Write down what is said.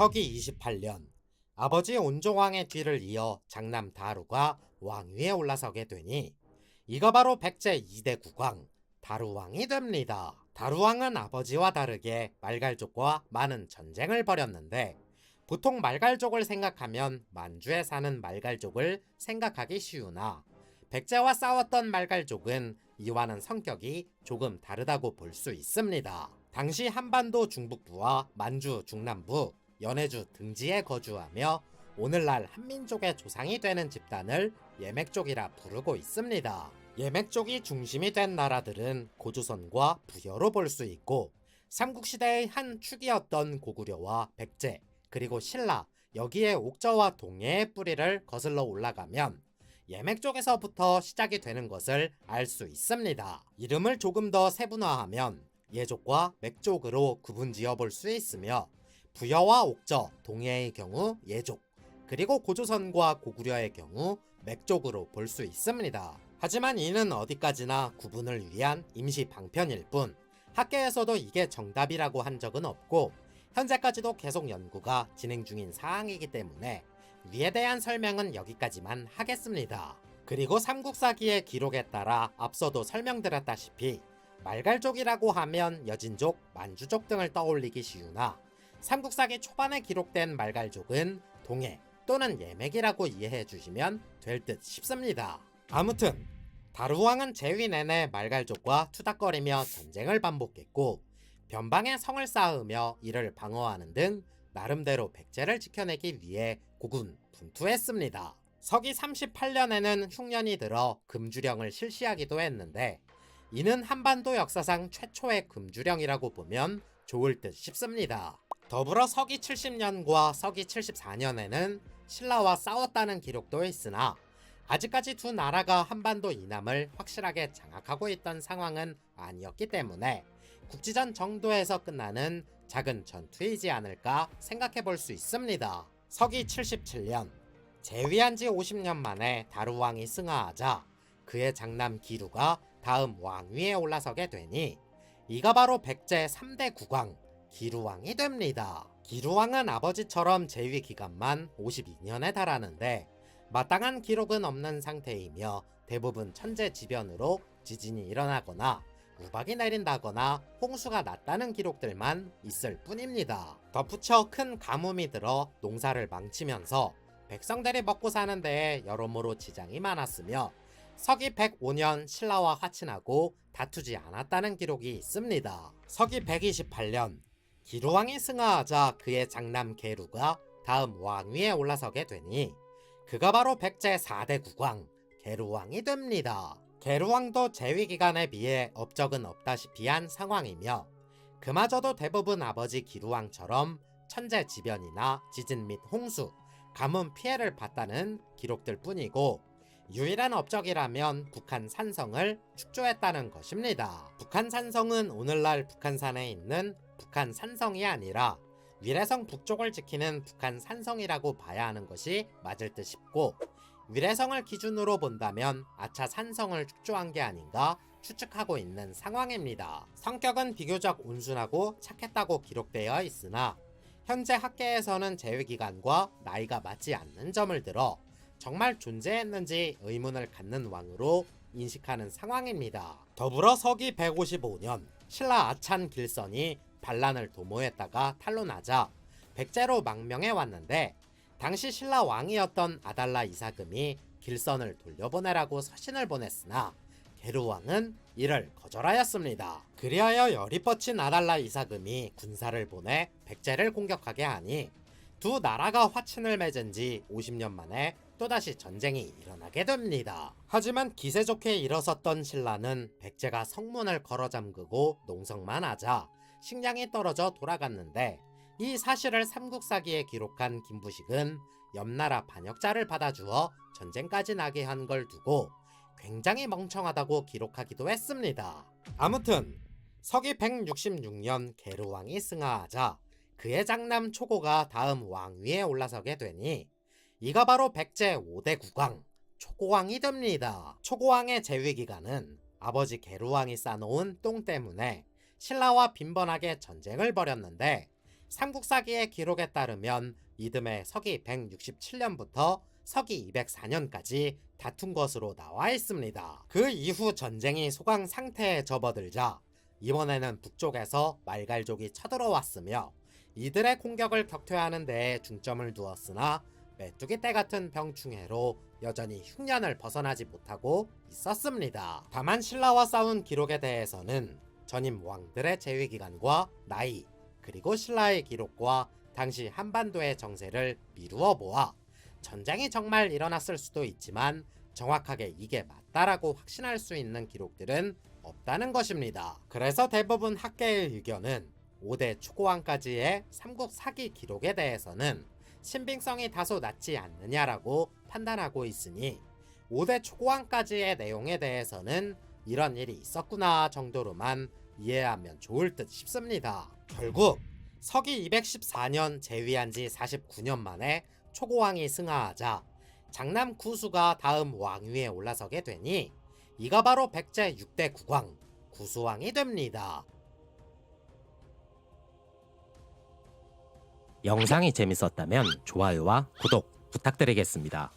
서기 28년 아버지 온종왕의 뒤를 이어 장남 다루가 왕위에 올라서게 되니 이가 바로 백제 2대 국왕 다루왕이 됩니다. 다루왕은 아버지와 다르게 말갈족과 많은 전쟁을 벌였는데 보통 말갈족을 생각하면 만주에 사는 말갈족을 생각하기 쉬우나 백제와 싸웠던 말갈족은 이와는 성격이 조금 다르다고 볼 수 있습니다. 당시 한반도 중북부와 만주 중남부, 연해주 등지에 거주하며 오늘날 한민족의 조상이 되는 집단을 예맥족이라 부르고 있습니다. 예맥족이 중심이 된 나라들은 고조선과 부여로 볼 수 있고 삼국시대의 한 축이었던 고구려와 백제 그리고 신라 여기에 옥저와 동해의 뿌리를 거슬러 올라가면 예맥 쪽에서부터 시작이 되는 것을 알 수 있습니다. 이름을 조금 더 세분화하면 예족과 맥족으로 구분 지어 볼 수 있으며 부여와 옥저, 동해의 경우 예족, 그리고 고조선과 고구려의 경우 맥족으로 볼 수 있습니다. 하지만 이는 어디까지나 구분을 위한 임시 방편일 뿐 학계에서도 이게 정답이라고 한 적은 없고 현재까지도 계속 연구가 진행 중인 사항이기 때문에 위에 대한 설명은 여기까지만 하겠습니다. 그리고 삼국사기의 기록에 따라 앞서도 설명드렸다시피 말갈족이라고 하면 여진족, 만주족 등을 떠올리기 쉬우나 삼국사기 초반에 기록된 말갈족은 동해 또는 예맥이라고 이해해 주시면 될 듯 싶습니다. 아무튼 다루왕은 재위 내내 말갈족과 투닥거리며 전쟁을 반복했고 변방에 성을 쌓으며 이를 방어하는 등 나름대로 백제를 지켜내기 위해 고군 분투했습니다. 서기 38년에는 흉년이 들어 금주령을 실시하기도 했는데 이는 한반도 역사상 최초의 금주령이라고 보면 좋을 듯 싶습니다. 더불어 서기 70년과 서기 74년에는 신라와 싸웠다는 기록도 있으나 아직까지 두 나라가 한반도 이남을 확실하게 장악하고 있던 상황은 아니었기 때문에 국지전 정도에서 끝나는 작은 전투이지 않을까 생각해 볼 수 있습니다. 서기 77년 재위한 지 50년 만에 다루왕이 승하하자 그의 장남 기루가 다음 왕위에 올라서게 되니 이가 바로 백제 3대 국왕 기루왕이 됩니다. 기루왕은 아버지처럼 재위 기간만 52년에 달하는데 마땅한 기록은 없는 상태이며 대부분 천재지변으로 지진이 일어나거나 우박이 내린다거나 홍수가 났다는 기록들만 있을 뿐입니다. 덧붙여 큰 가뭄이 들어 농사를 망치면서 백성들이 먹고 사는 데에 여러모로 지장이 많았으며 서기 105년 신라와 화친하고 다투지 않았다는 기록이 있습니다. 서기 128년 기루왕이 승하하자 그의 장남 게루가 다음 왕위에 올라서게 되니 그가 바로 백제 4대 국왕 게루왕이 됩니다. 게루왕도 재위 기간에 비해 업적은 없다시피 한 상황이며 그마저도 대부분 아버지 기루왕처럼 천재지변이나 지진 및 홍수, 가뭄 피해를 봤다는 기록들 뿐이고 유일한 업적이라면 북한 산성을 축조했다는 것입니다. 북한 산성은 오늘날 북한산에 있는 북한 산성이 아니라 위례성 북쪽을 지키는 북한 산성이라고 봐야 하는 것이 맞을 듯 싶고 위례성을 기준으로 본다면 아차 산성을 축조한 게 아닌가 추측하고 있는 상황입니다. 성격은 비교적 온순하고 착했다고 기록되어 있으나 현재 학계에서는 재위기간과 나이가 맞지 않는 점을 들어 정말 존재했는지 의문을 갖는 왕으로 인식하는 상황입니다. 더불어 서기 155년 신라 아찬 길선이 반란을 도모했다가 탄로나자 백제로 망명해 왔는데 당시 신라 왕이었던 아달라 이사금이 길선을 돌려보내라고 서신을 보냈으나 게루왕은 이를 거절하였습니다. 그리하여 열이 뻗친 아달라 이사금이 군사를 보내 백제를 공격하게 하니 두 나라가 화친을 맺은 지 50년 만에 또다시 전쟁이 일어나게 됩니다. 하지만 기세 좋게 일어섰던 신라는 백제가 성문을 걸어 잠그고 농성만 하자 식량이 떨어져 돌아갔는데 이 사실을 삼국사기에 기록한 김부식은 옆나라 반역자를 받아주어 전쟁까지 나게 한 걸 두고 굉장히 멍청하다고 기록하기도 했습니다. 아무튼 서기 166년 게르왕이 승하하자 그의 장남 초고가 다음 왕위에 올라서게 되니 이가 바로 백제 5대 국왕 초고왕이 됩니다. 초고왕의 재위 기간은 아버지 게르왕이 쌓아놓은 똥 때문에 신라와 빈번하게 전쟁을 벌였는데 삼국사기의 기록에 따르면 이듬해 서기 167년부터 서기 204년까지 다툰 것으로 나와 있습니다. 그 이후 전쟁이 소강 상태에 접어들자 이번에는 북쪽에서 말갈족이 쳐들어왔으며 이들의 공격을 격퇴하는 데에 중점을 두었으나 메뚜기 때 같은 병충해로 여전히 흉년을 벗어나지 못하고 있었습니다. 다만 신라와 싸운 기록에 대해서는 전임 왕들의 재위 기간과 나이 그리고 신라의 기록과 당시 한반도의 정세를 미루어 보아 전쟁이 정말 일어났을 수도 있지만 정확하게 이게 맞다라고 확신할 수 있는 기록들은 없다는 것입니다. 그래서 대부분 학계의 의견은 5대 초고왕까지의 삼국 사기 기록에 대해서는 신빙성이 다소 낮지 않느냐라고 판단하고 있으니 5대 초고왕까지의 내용에 대해서는 이런 일이 있었구나 정도로만 이해하면 좋을 듯 싶습니다. 결국 서기 214년 재위한 지 49년 만에 초고왕이 승하하자 장남 구수가 다음 왕위에 올라서게 되니 이가 바로 백제 6대 국왕 구수왕이 됩니다. 영상이 재밌었다면 좋아요와 구독 부탁드리겠습니다.